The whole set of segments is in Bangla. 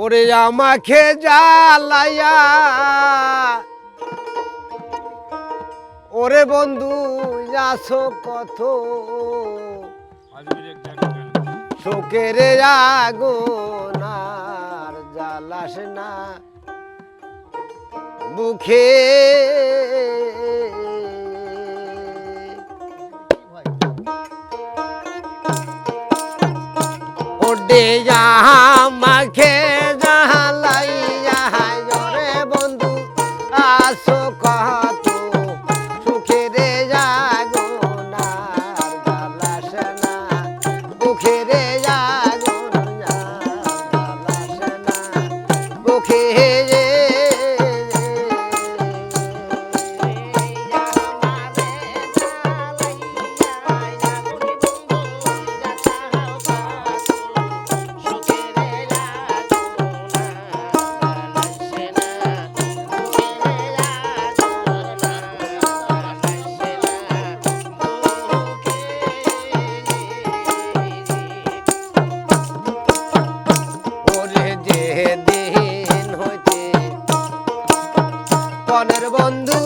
ওরে আমাকে জালাইয়া ওরে বন্ধু আসো কত। শোকের আগো আগুনার জালাস না। মুখে ওডে যা my cat. তার বন্ধু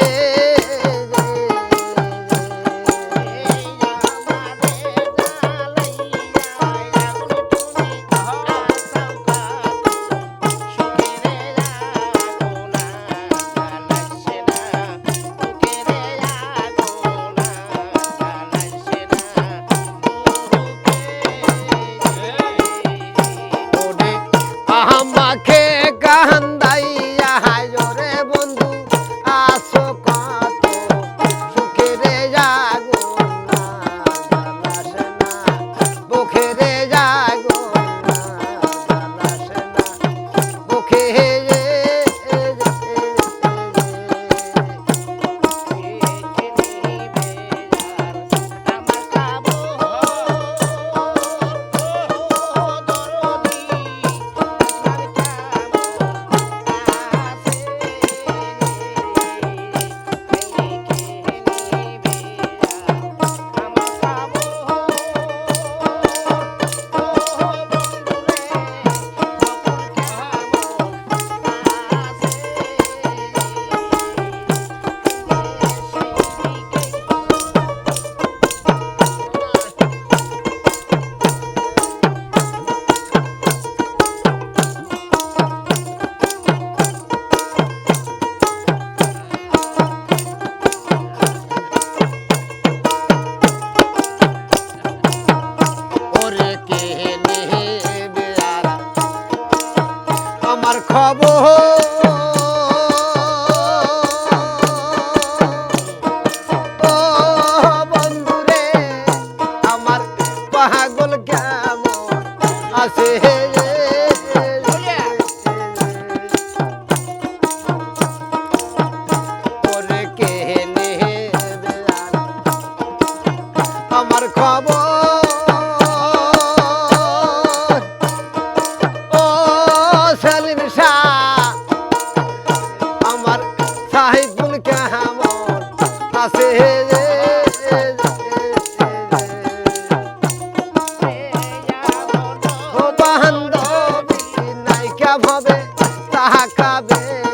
¡Gracias! ভাই বোন কেমন আছে ভাবে তাহা কাবে?